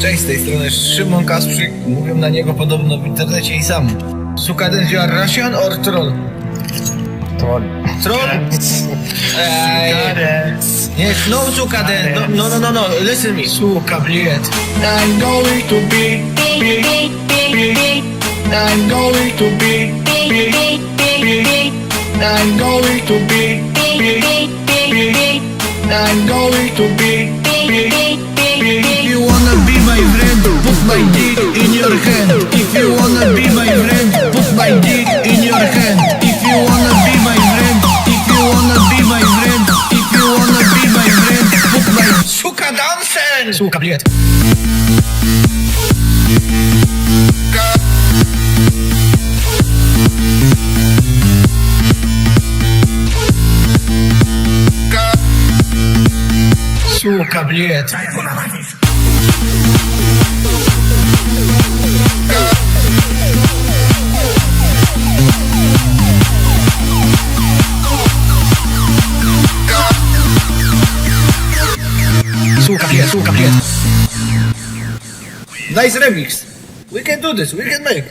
Cześć, z tej strony Szymon Kasprzyk. Mówią na niego podobno w internecie i sam. Sukaden you are Russian or troll? Troll. Troll? Ej, nie, no Sukaden, no, no, no, no, no, listen me. Suka, bliet. I'm going to be, be, be, I'm going to be, be, be, I'm going to be, be, be, I'm going to be, be, be. My dick in your hand. If you wanna be my friend, put my dick in your hand. If you wanna be my friend, if you wanna be my friend, if you wanna be my friend, put my suka dansen. Suka bliet. Сука, блядь. Nice remix. We can do this, we can make.